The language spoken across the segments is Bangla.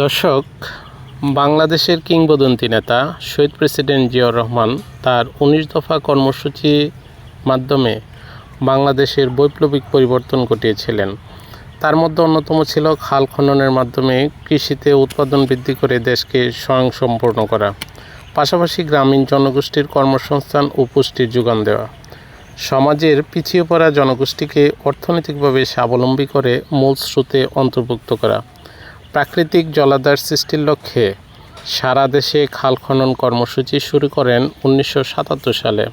দর্শক, বাংলাদেশের কিংবদন্তি নেতা শহীদ প্রেসিডেন্ট জিয়াউর রহমান তার উনিশ দফা কর্মসূচি মাধ্যমে বাংলাদেশের বৈপ্লবিক পরিবর্তন ঘটিয়েছিলেন। তার মধ্যে অন্যতম ছিল খাল খননের মাধ্যমে কৃষিতে উৎপাদন বৃদ্ধি করে দেশকে স্বয়ংসম্পূর্ণ করা, পাশাপাশি গ্রামীণ জনগোষ্ঠীর কর্মসংস্থান ও পুষ্টির যোগান দেওয়া। সমাজের পিছিয়ে পড়া জনগোষ্ঠীকে অর্থনৈতিকভাবে স্বাবলম্বী করে মূল স্রোতে অন্তর্ভুক্ত করা। প্রাকৃতিক জলাধার সৃষ্টির লক্ষ্যে সারা দেশে খাল খনন কর্মসূচি শুরু করেন উনিশশো সাতাত্তর সালে।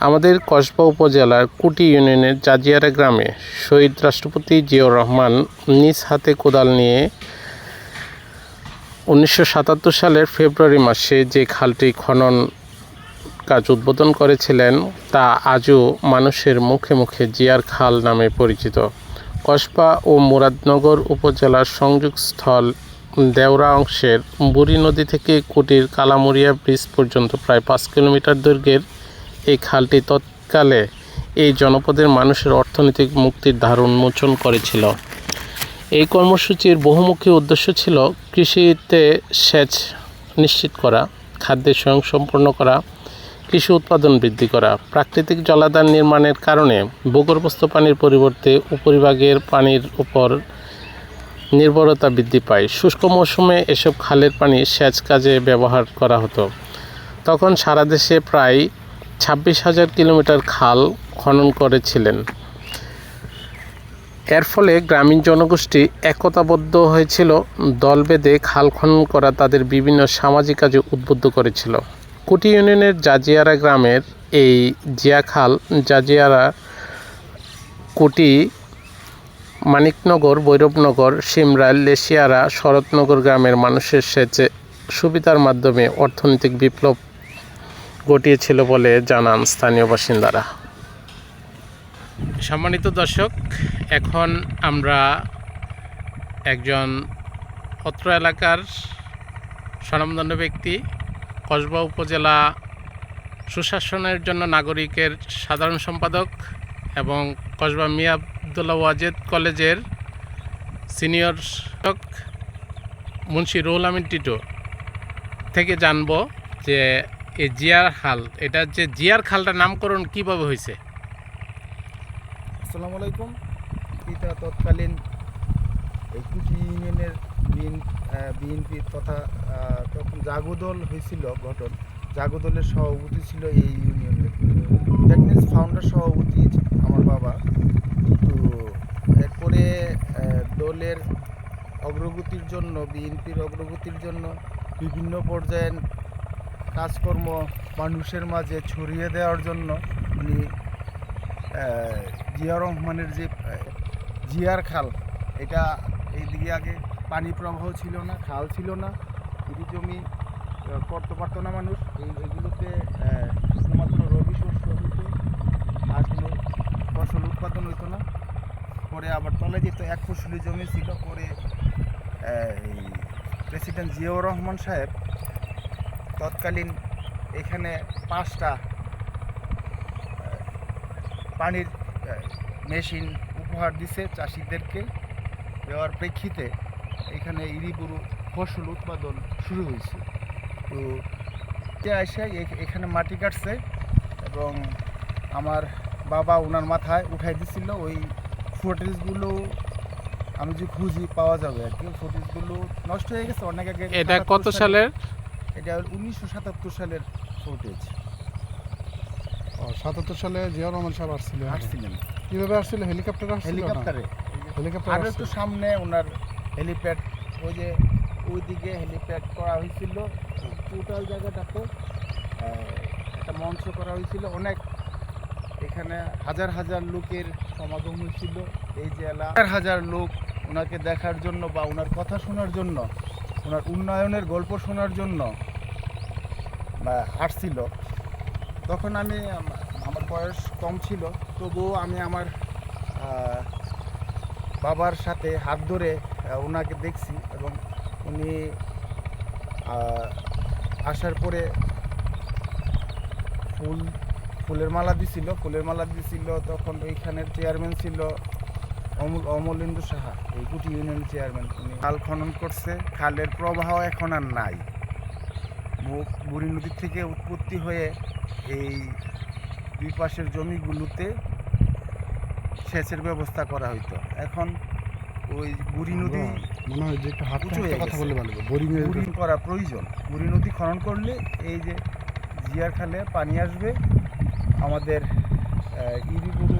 আমাদের কসবা উপজেলার কুটি ইউনিয়নের জাজিয়ারা গ্রামে শহীদ রাষ্ট্রপতি জিয়াউর রহমান নিজ হাতে কোদাল নিয়ে উনিশশো সাতাত্তর সালের ফেব্রুয়ারি মাসে যে খালটি খনন কাজ উদ্বোধন করেছিলেন তা আজও মানুষের মুখে মুখে জিয়ার খাল নামে পরিচিত। কসবা ও মুরাদনগর উপজেলার সংযোগস্থল দেওরা অংশের বুড়ি নদী থেকে কুটির কালামুরিয়া ব্রিজ পর্যন্ত প্রায় পাঁচ কিলোমিটার দৈর্ঘ্যের এই খালটি তৎকালে এই জনপদের মানুষের অর্থনৈতিক মুক্তির ধার উন্মোচন করেছিল। এই কর্মসূচির বহুমুখী উদ্দেশ্য ছিল কৃষিতে সেচ নিশ্চিত করা খাদ্যে স্বয়ংসম্পূর্ণ করা কৃষি উৎপাদন বৃদ্ধি করা, প্রাকৃতিক জলাধার নির্মাণের কারণে ভূগর্ভস্থ পানির পরিবর্তে উপরিভাগের পানির উপর নির্ভরতা বৃদ্ধি পায়। শুষ্ক মৌসুমে এসব খালের পানি সেচ কাজে ব্যবহার করা হতো। তখন সারা দেশে প্রায় ছাব্বিশ হাজার কিলোমিটার খাল খনন করেছিলেন। এর ফলে গ্রামীণ জনগোষ্ঠী একতাবদ্ধ হয়েছিল। দল বেঁধে খাল খনন করা তাদের বিভিন্ন সামাজিক কাজে উদ্বুদ্ধ করেছিল। কুটি ইউনিয়নের জাজিয়ারা গ্রামের এই জিয়া খাল জাজিয়ারা কুটি মানিকনগর, ভৈরবনগর সিমরাইল লেশিয়ারা শরৎনগর গ্রামের মানুষের সেচে সুবিধার মাধ্যমে অর্থনৈতিক বিপ্লব ঘটিয়েছিল বলে জানান স্থানীয় বাসিন্দারা। সম্মানিত দর্শক, এখন আমরা একজন অত্র এলাকার স্বনামধন্য ব্যক্তি কসবা উপজেলা সুশাসনের জন্য নাগরিকের সাধারণ সম্পাদক এবং কসবা মিয়া আবদুল্লাহ ওয়াজেদ কলেজের সিনিয়র শিক্ষক মুন্সি রুহুল আমিন টিটো থেকে জানব যে এই জিয়ার খাল, এটা যে জিয়ার খালটার নামকরণ কীভাবে হয়েছে? আসসালামু আলাইকুম। এটা তৎকালীন এই কুচি ইউনিয়নের বিএনপি তথা তখন জাগোদল হয়েছিল গঠন। জাগোদলের সভাপতি ছিল এই ইউনিয়নের। দ্যাট মিনস ফাউন্ডার সভাপতি আমার বাবা। তো এরপরে দলের অগ্রগতির জন্য, বিএনপির অগ্রগতির জন্য বিভিন্ন পর্যায়ের কাজকর্ম মানুষের মাঝে ছড়িয়ে দেওয়ার জন্য উনি জিয়া রহমানের যে জিয়ার খাল, এটা এইদিকে আগে পানি প্রবাহ ছিল না, খাল ছিল না কৃষি জমি করতে পারতো না মানুষ। এই এগুলোতে শুধুমাত্র রবি শস্য হতো আর কোনো ফসল উৎপাদন হতো না। পরে আবার তলে যেত, এক ফসলি জমি ছিল। পরে এই প্রেসিডেন্ট জিয়াউর রহমান সাহেব তৎকালীন এখানে পাঁচটা পানির মেশিন উপহার দিছে চাষিদেরকে। দেওয়ার প্রেক্ষিতে এখানে ইরিবুরু ফসল উৎপাদন শুরু হয়েছে। তো এসে এ- এখানে মাটি কাটছে এবং আমার বাবা ওনার মাথায় উঠাই দিছিল ওই ফুটেজগুলো আমি যে খুঁজি পাওয়া যাবে আর কি ফুটেজগুলো নষ্ট হয়ে গেছে। অনেক আগে এটা 77 কত সালের? এটা উনিশশো সাতাত্তর সালের ফুটেজ সাতাত্তর সালে জিয়া রহমান সাহেব আসছিলেন। আসছিলেন। কীভাবে আসছিল? হেলিকপ্টার হেলিকপ্টারে। হেলিকপ্টার আর আসছিল? একটু সামনে ওনার হেলিপ্যাড ওই যে ওইদিকে হেলিপ্যাড করা হয়েছিল। টোটাল জায়গাটাতে একটা মঞ্চ করা হয়েছিল। অনেক এখানে হাজার হাজার লোকের সমাগম হয়েছিল এই যে হাজার হাজার লোক ওনাকে দেখার জন্য বা ওনার কথা শোনার জন্য ওনার উন্নয়নের গল্প শোনার জন্য বা আসছিল। তখন আমি আমার বয়স কম ছিল তবুও আমি আমার বাবার সাথে হাত ধরে ওনাকে দেখছি এবং উনি আসার পরে ফুল, ফুলের মালা দিছিল। ফুলের মালা দিছিল তখন ওইখানের চেয়ারম্যান ছিল অমল, অমলেন্দু সাহা, এই কুটি ইউনিয়নের চেয়ারম্যান। উনি খাল খনন করছে। খালের প্রবাহ এখন আর নাই। মুখ বুড়ি নদী থেকে উৎপত্তি হয়ে এই দুই পাশের জমিগুলোতে সেচের ব্যবস্থা করা হইতো। এখন ওই বুড়ি নদী মনে হয় যে একটু হাত উঁচু হয়ে কথা গেছে। বলে ভালো বোরিং এর বুড়ি করা প্রয়োজন। বুড়ি নদী খনন করলে এই যে জিয়ার খালে পানি আসবে আমাদের আহ, ইরি গরু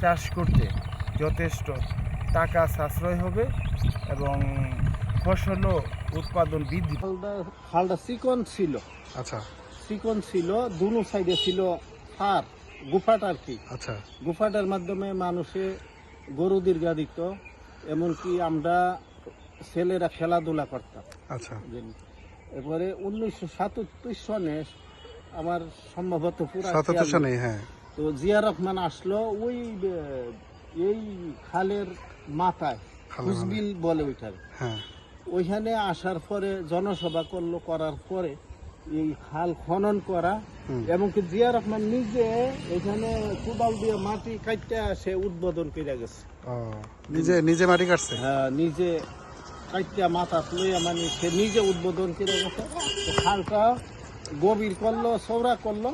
চাষ করতে যথেষ্ট টাকা সাশ্রয় হবে এবং ফসলও উৎপাদন বৃদ্ধি। খালটা খালটা চিকন ছিল। আচ্ছা। চিকন ছিল দুনো সাইডে ছিল ফার গুফাট আর কি? আচ্ছা। গুফাটার মাধ্যমে মানুষে গরু দীর্ঘা দিত এমনকি আমরা ছেলেরা খেলাধুলা করতাম। আচ্ছা? এরপরে উনিশশো সাতাত্তর সনে আমার সম্ভবত পুরা সাতাত্তর সনে হ্যাঁ। তো জিয়া রহমান আসলো ওই এই খালের মাথায় বলে ওইটার হ্যাঁ। ওইখানে আসার পরে জনসভা করল করার পরে এই খাল খনন করা এবং কি জিয়া রহমান নিজে এখানে কোদাল দিয়ে মাটি কাটতে সে উদ্বোধন করে গেছে। নিজে নিজে মাটি কাটছে? হ্যাঁ নিজে কাটতে মাথা তুলে মানে সে নিজে উদ্বোধন করে গেছে। খালটা গভীর করল চৌড়া করল।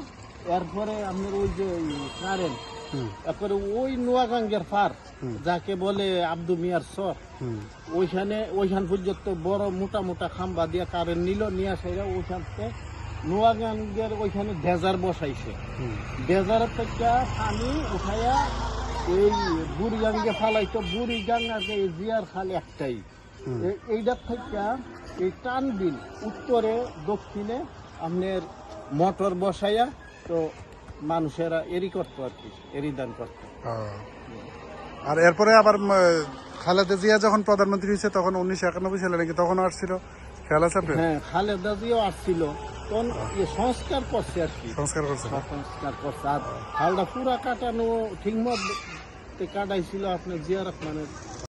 এরপরে আপনার ওই যে কারেন্ট তারপরে ওই নোয়াগাঙ্গের পার যাকে বলে আব্দু মিয়ার সর ওইখানে ওইখান পর্যন্ত বড় মোটা মোটা খাম্বা দিয়ে কারেন্ট নিল নিয়ে আসে ওইখান থেকে নোয়াগাঙ্গের ওইখানে ডেজার বসাইছে। হুম। ডেজারের থেকে পানি উঠাইয়া এই বুড়িগাঙ্গে ফালাইতো বুড়িগাঙ্গাকে এই জিয়ার খাল একটাই। এইটার থেকে এই টানবিল উত্তরে দক্ষিণে আপনার মোটর বসাইয়া তো মানুষেরা এরি করতো আর কি এরি দান করতো। আর এরপরে আবার খালেদা জিয়া যখন প্রধানমন্ত্রী হয়েছে তখন উনিশশো একানব্বই সালে নাকি তখন আসছিল। খেয়াল আছে হ্যাঁ খালেদা জিও আসছিল। তখন সংস্কার করছে আর কি। সংস্কার করছে। সংস্কার করছে। আর খালটা পুরা কাটানো ঠিক মতো কাটাইছিল আপনার জিয়া রহমানের